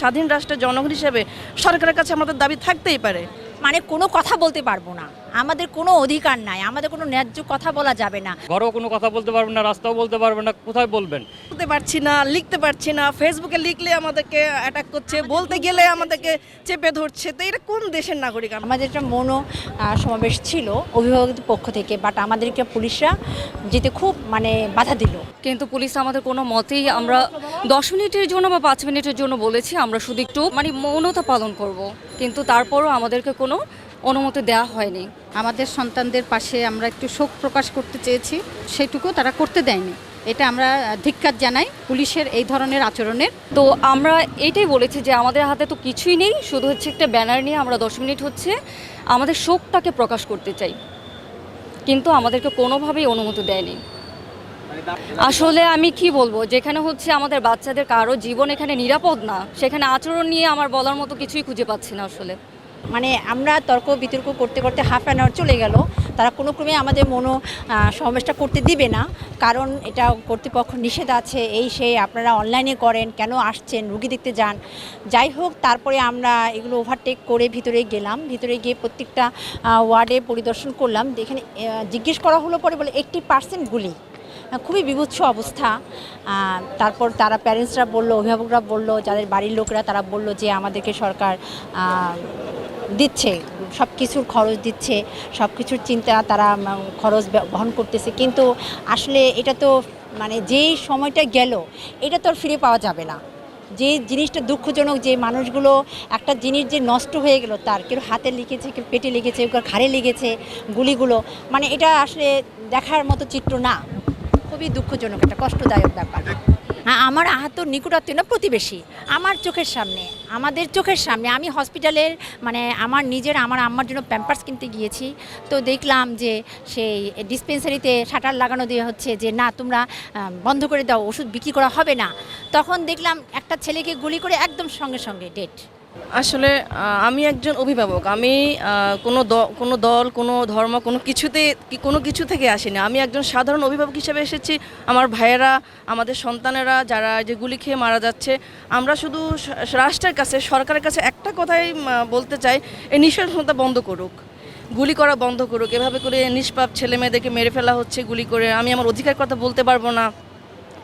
স্বাধীন রাষ্ট্রের জনগণ হিসেবে সরকারের কাছে আমাদের দাবি থাকতেই পারে। মানে কোনো কথা বলতে পারব না। আমাদের কোনো অধিকার নাই আমাদের কোনো ন্যায্য কথা বলা যাবে না। ঘরেও কোনো কথা বলতে পারবেন না রাস্তাও বলতে পারবেন না কোথায় বলবেন? বলতে পারছি না লিখতে পারছি না ফেসবুকে লিখলে আমাদেরকে অ্যাটাক করছে বলতে গেলে আমাদেরকে চেপে ধরছে তো এটা কোন দেশের নাগরিক? আমাদের একটা মনো সমাবেশ ছিল অভিভাবকদের পক্ষ থেকে বাট আমাদেরকে পুলিশরা যেতে খুব মানে বাধা দিল। কিন্তু পুলিশ আমাদের কোনো মতেই আমরা দশ মিনিটের জন্য বা পাঁচ মিনিটের জন্য বলেছি আমরা শুধু একটু মানে মৌনতা পালন করব। কিন্তু তারপরও আমাদেরকে কোনো অনুমতি দেওয়া হয়নি। আমাদের সন্তানদের পাশে আমরা একটু শোক প্রকাশ করতে চেয়েছি সেটুকু তারা করতে দেয়নি। এটা আমরা ধিক্কার জানাই পুলিশের এই ধরনের আচরণের। তো আমরা এটাই বলেছি যে আমাদের হাতে তো কিছুই নেই, শুধু হচ্ছে একটা ব্যানার নিয়ে আমরা দশ মিনিট হচ্ছে আমাদের শোকটাকে প্রকাশ করতে চাই। কিন্তু আমাদেরকে কোনোভাবেই অনুমতি দেয়নি। আসলে আমি কি বলব, যেখানে হচ্ছে আমাদের বাচ্চাদের কারও জীবন এখানে নিরাপদ না, সেখানে আচরণ নিয়ে আমার বলার মতো কিছুই খুঁজে পাচ্ছি না আসলে। মানে আমরা তর্ক বিতর্ক করতে করতে হাফ অ্যান আওয়ার চলে গেল। তারা কোনো ক্রমে আমাদের মনো সমাবেশটা করতে দিবে না। কারণ এটা কর্তৃপক্ষ নিষেধ আছে, এই সেই আপনারা অনলাইনে করেন, কেন আসছেন, রুগী দেখতে যান। যাই হোক, তারপরে আমরা এগুলো ওভারটেক করে ভিতরে গেলাম। ভিতরে গিয়ে প্রত্যেকটা ওয়ার্ডে পরিদর্শন করলাম। এখানে জিজ্ঞেস করা হলো পরে বলে এইট্টি পার্সেন্ট গুলি। খুবই বিভৎস অবস্থা। তারপর তারা প্যারেন্টসরা বলল, অভিভাবকরা বলল, যাদের বাড়ির লোকরা তারা বলল যে আমাদেরকে সরকার দিচ্ছে সব কিছুর খরচ দিচ্ছে সব কিছুর চিন্তা তারা খরচ বহন করতেছে। কিন্তু আসলে এটা তো মানে যেই সময়টা গেল, এটা তো আর ফিরে পাওয়া যাবে না। যে জিনিসটা দুঃখজনক যে মানুষগুলো একটা জিনিস যে নষ্ট হয়ে গেল, তার কেউ হাতে লিখেছে, কেউ পেটে লেগেছে কেউ ঘাড়ে লেগেছে গুলিগুলো মানে এটা আসলে দেখার মতো চিত্র না। খুবই দুঃখজনক, একটা কষ্টদায়ক ব্যাপার। আমার আহত নিকটাত্মীয় প্রতিবেশী, আমার চোখের সামনে, আমাদের চোখের সামনে। আমি হসপিটালের মানে আমার নিজের, আমার আম্মার জন্য প্যাম্পার্স কিনতে গিয়েছি। তো দেখলাম যে সেই ডিসপেন্সারিতে শাটার লাগানো দিয়ে হচ্ছে যে, না, তোমরা বন্ধ করে দাও, ওষুধ বিক্রি করা হবে না। তখন দেখলাম একটা ছেলেকে গুলি করে একদম সঙ্গে সঙ্গে ডেট আসলে আমি একজন অভিভাবক। আমি কোনো কোনো দল, কোনো ধর্ম, কোনো কিছুতে কোনো কিছু থেকে আসিনি। আমি একজন সাধারণ অভিভাবক হিসেবে এসেছি। আমার ভাইয়েরা, আমাদের সন্তানেরা, যারা যে গুলি খেয়ে মারা যাচ্ছে, আমরা শুধু রাষ্ট্রের কাছে, সরকারের কাছে একটা কথাই বলতে চাই, এই নৃশংসতা বন্ধ করুক। গুলি করা বন্ধ করুক। এভাবে করে নিষ্পাপ ছেলে মেয়েদেরকে মেরে ফেলা হচ্ছে, গুলি করে। আমি আমার অধিকার কথা বলতে পারব না।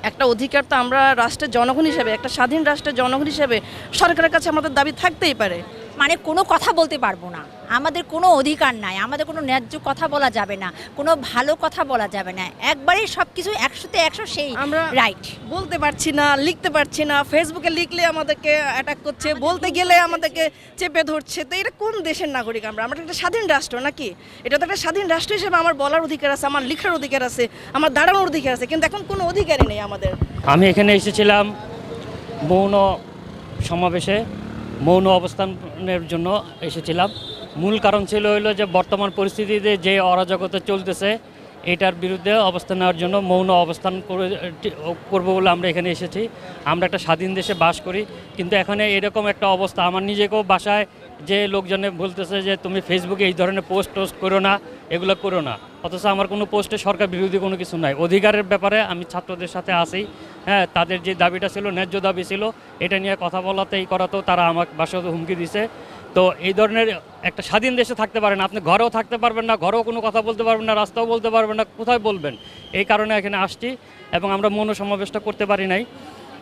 একটা অধিকার তো আমরা রাষ্ট্রের জনগণ হিসেবে, একটা স্বাধীন রাষ্ট্রের জনগণ হিসেবে সরকারের কাছে আমাদের দাবি থাকতেই পারে। মানে কোনো কথা বলতে পারব না। আমাদের কোনো অধিকার নাই আমাদের কোনো ন্যায্য কথা বলা যাবে না কোনো ভালো কথা বলা যাবে না। একবারেই সব কিছু একশোতে একশো সেই আমরা- রাইট বলতে পারছি না লিখতে পারছি না ফেসবুকে লিখলে আমাদেরকে অ্যাটাক করছে বলতে গেলে আমাদেরকে চেপে ধরছে। তো এটা কোন দেশের নাগরিক আমরা? আমরা একটা স্বাধীন রাষ্ট্র নাকি? এটা তো একটা স্বাধীন রাষ্ট্র হিসেবে আমার বলার অধিকার আছে আমার লেখার অধিকার আছে আমার দাঁড়ানোর অধিকার আছে কিন্তু এখন কোনো অধিকারই নেই আমাদের। আমি এখানে এসেছিলাম মৌন সমাবেশে। মৌন অবস্থানের জন্য এসেছিলাম। মূল কারণ ছিল হলো যে বর্তমান পরিস্থিতিতে যে অরাজকতা চলতেছে, এটার বিরুদ্ধে অবস্থান নেওয়ার জন্য মৌন অবস্থান করে করব বলে আমরা এখানে এসেছি। আমরা একটা স্বাধীন দেশে বাস করি, কিন্তু এখানে এরকম একটা অবস্থা। আমার নিজেকেও বাসায় যে লোকজনে বলতেছে যে তুমি ফেসবুকে এই ধরনের পোস্ট টোস্ট করো না, এগুলো করো না। অথচ আমার কোনো পোস্টে সরকার বিরোধী কোনো কিছু নাই। অধিকারের ব্যাপারে আমি ছাত্রদের সাথে আসি হ্যাঁ তাদের যে দাবিটা ছিল, ন্যায্য দাবি ছিল, এটা নিয়ে কথা বলাতে এই করাতেও তারা আমাকে বাসায় হুমকি দিছে। তো এই ধরনের একটা স্বাধীন দেশে থাকতে পারেন। আপনি ঘরেও থাকতে পারবেন না, ঘরেও কোনো কথা বলতে পারবেন না, রাস্তাও বলতে পারবেন না, কোথায় বলবেন? এই কারণে এখানে আসছি এবং আমরা মৌন সমাবেশটা করতে পারি নাই।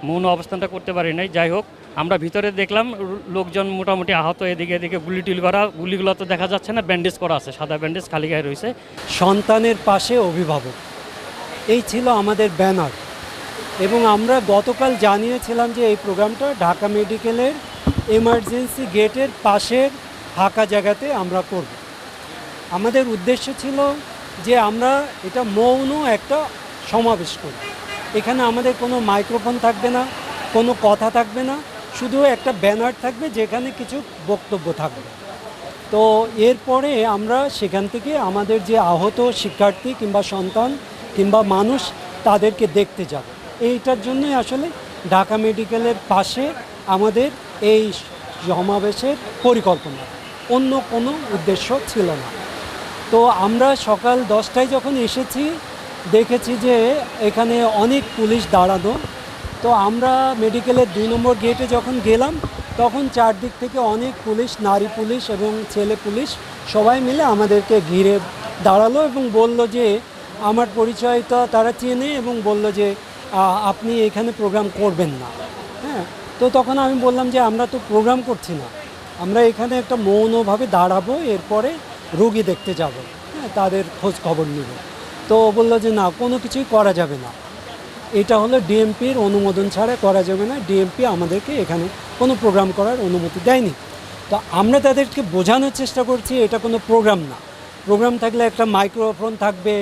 মৌন অবস্থানটা করতে পারি নাই। যাই হোক, আমরা ভিতরে দেখলাম লোকজন মোটামুটি আহত এদিকে এদিকে গুলি টুলি করা। গুলিগুলো তো দেখা যাচ্ছে না ব্যান্ডেজ করা আছে, সাদা ব্যান্ডেজ খালি গায়ে রয়েছে। সন্তানের পাশে অভিভাবক। এই ছিল আমাদের ব্যানার। এবং আমরা গতকাল জানিয়েছিলাম যে এই প্রোগ্রামটা ঢাকা মেডিকেলের এমার্জেন্সি গেটের পাশের ফাঁকা জায়গাতে আমরা করব। আমাদের উদ্দেশ্য ছিল যে আমরা এটা মৌন একটা সমাবেশ করব। এখানে আমাদের কোনো মাইক্রোফোন থাকবে না, কোনো কথা থাকবে না, শুধু একটা ব্যানার থাকবে যেখানে কিছু বক্তব্য থাকবে। তো এরপরে আমরা সেখান থেকে আমাদের যে আহত শিক্ষার্থী কিংবা সন্তান কিংবা মানুষ তাদেরকে দেখতে যাব। এইটার জন্যই আসলে ঢাকা মেডিকেলের পাশে আমাদের এই সমাবেশের পরিকল্পনা। অন্য কোনো উদ্দেশ্য ছিল না। তো আমরা সকাল দশটায় যখন এসেছি দেখেছি যে এখানে অনেক পুলিশ দাঁড়ানো। তো আমরা মেডিকেলের দুই নম্বর গেটে যখন গেলাম, তখন চারদিক থেকে অনেক পুলিশ, নারী পুলিশ এবং ছেলে পুলিশ সবাই মিলে আমাদেরকে ঘিরে দাঁড়াল এবং বলল যে, আমার পরিচয়টা তারা চেনে এবং বলল যে আপনি এখানে প্রোগ্রাম করবেন না। হ্যাঁ তো তখন আমি বললাম যে, আমরা তো প্রোগ্রাম করছি না। আমরা এখানে একটা মৌনভাবে দাঁড়াবো, এরপরে রোগী দেখতে যাব। হ্যাঁ তাদের খোঁজ খবর নেব। তো বলল যে, না, কোনো কিছুই করা যাবে না। এটা হলো ডিএমপির অনুমোদন ছাড়া করা যাবে না। ডিএমপি আমাদেরকে এখানে কোনো প্রোগ্রাম করার অনুমতি দেয়নি। তো আমরা তাদেরকে বোঝানোর চেষ্টা করছি, এটা কোনো প্রোগ্রাম না। প্রোগ্রাম থাকলে একটা মাইক্রোফোন থাকবে,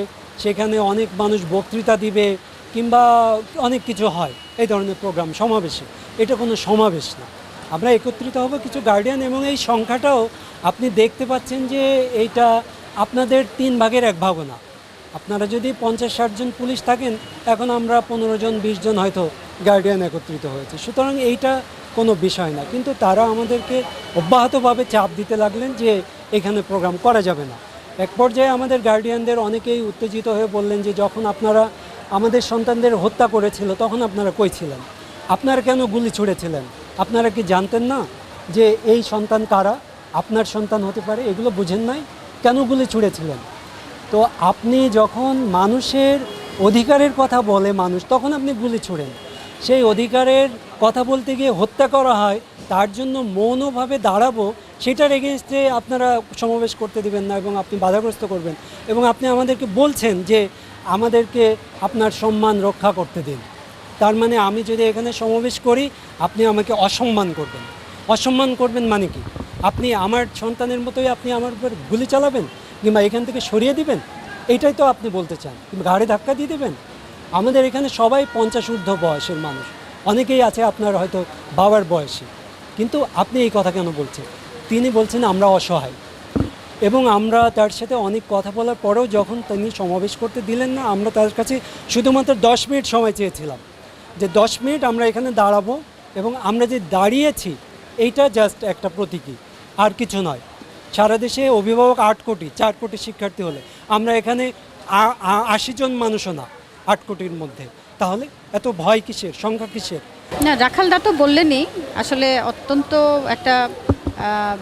সেখানে অনেক মানুষ বক্তৃতা দিবে, কিংবা অনেক কিছু হয়, এই ধরনের প্রোগ্রাম সমাবেশে। এটা কোনো সমাবেশ না। আমরা একত্রিত হব কিছু গার্ডিয়ান এবং এই সংখ্যাটাও আপনি দেখতে পাচ্ছেন যে, এইটা আপনাদের তিন ভাগের এক ভাগও না। আপনারা যদি পঞ্চাশ, ষাট জন পুলিশ থাকেন, এখন আমরা পনেরো জন, বিশ জন হয়তো গার্ডিয়ান একত্রিত হয়েছে। সুতরাং এইটা কোনো বিষয় না। কিন্তু তারা আমাদেরকে অব্যাহতভাবে চাপ দিতে লাগলেন যে এখানে প্রোগ্রাম করা যাবে না। এক পর্যায়ে আমাদের গার্ডিয়ানদের অনেকেই উত্তেজিত হয়ে বললেন যে যখন আপনারা আমাদের সন্তানদের হত্যা করেছিল, তখন আপনারা কই ছিলেন? আপনারা কেন গুলি ছুঁড়েছিলেন? আপনারা কি জানতেন না যে এই সন্তান কারা? আপনার সন্তান হতে পারে? এগুলো বুঝেন নাই? কেন গুলি ছুঁড়েছিলেন? তো আপনি যখন মানুষের অধিকারের কথা বলে মানুষ, তখন আপনি গুলি ছোড়েন। সেই অধিকারের কথা বলতে গিয়ে হত্যা করা হয়, তার জন্য মৌনভাবে দাঁড়াবো, সেটার এগেনস্টে আপনারা সমাবেশ করতে দিবেন না এবং আপনি বাধাগ্রস্ত করবেন। এবং আপনি আমাদেরকে বলছেন যে আমাদেরকে আপনার সম্মান রক্ষা করতে দিন। তার মানে আমি যদি এখানে সমাবেশ করি, আপনি আমাকে অসম্মান করবেন। অসম্মান করবেন মানে কি? আপনি আমার সন্তানের মতোই আপনি আমার উপর গুলি চালাবেন? কিংবা এখান থেকে সরিয়ে দিবেন? এইটাই তো আপনি বলতে চান। কিংবা ঘাড়ে ধাক্কা দিয়ে দেবেন? আমাদের এখানে সবাই পঞ্চাশ ঊর্ধ্ব বয়সের মানুষ। অনেকেই আছে আপনার হয়তো বাবার বয়সী। কিন্তু আপনি এই কথা কেন বলছেন? তিনি বলছেন, আমরা অসহায়। এবং আমরা তার সাথে অনেক কথা বলার পরেও যখন তিনি সমাবেশ করতে দিলেন না, আমরা তার কাছে শুধুমাত্র দশ মিনিট সময় চেয়েছিলাম। যে দশ মিনিট আমরা এখানে দাঁড়াবো এবং আমরা যে দাঁড়িয়েছি, এইটা জাস্ট একটা প্রতীকী। আর কিছু নয়। সারা দেশে অভিভাবক আট কোটি, চার কোটি শিক্ষার্থী হলে। আমরা এখানে আশি জন মানুষও না, আট কোটির মধ্যে। তাহলে এত ভয় কিসের? সংখ্যা কিসের? না রাখালদা তো বললেনই, আসলে অত্যন্ত একটা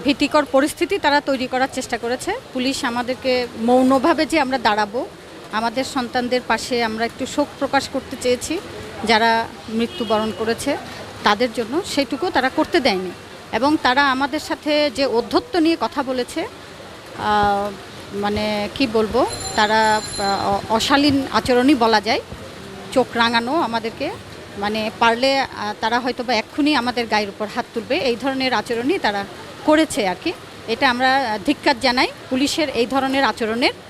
ভীতিকর পরিস্থিতি তারা তৈরি করার চেষ্টা করেছে। পুলিশ আমাদেরকে মৌনভাবে যে আমরা দাঁড়াবো, আমাদের সন্তানদের পাশে আমরা একটু শোক প্রকাশ করতে চেয়েছি, যারা মৃত্যুবরণ করেছে, তাদের জন্য সেটুকু তারা করতে দেয়নি। এবং তারা আমাদের সাথে যে অধ্যত্ব নিয়ে কথা বলেছে মানে কি বলব, তারা অশালীন আচরণই বলা যায়, চোখ রাঙানো আমাদেরকে মানে পারলে তারা হয়তো বা এক্ষুনি আমাদের গায়ের উপর হাত তুলবে, এই ধরনের আচরণই তারা করেছে আর কি। এটা আমরা ধিক্কার জানাই পুলিশের এই ধরনের আচরণের।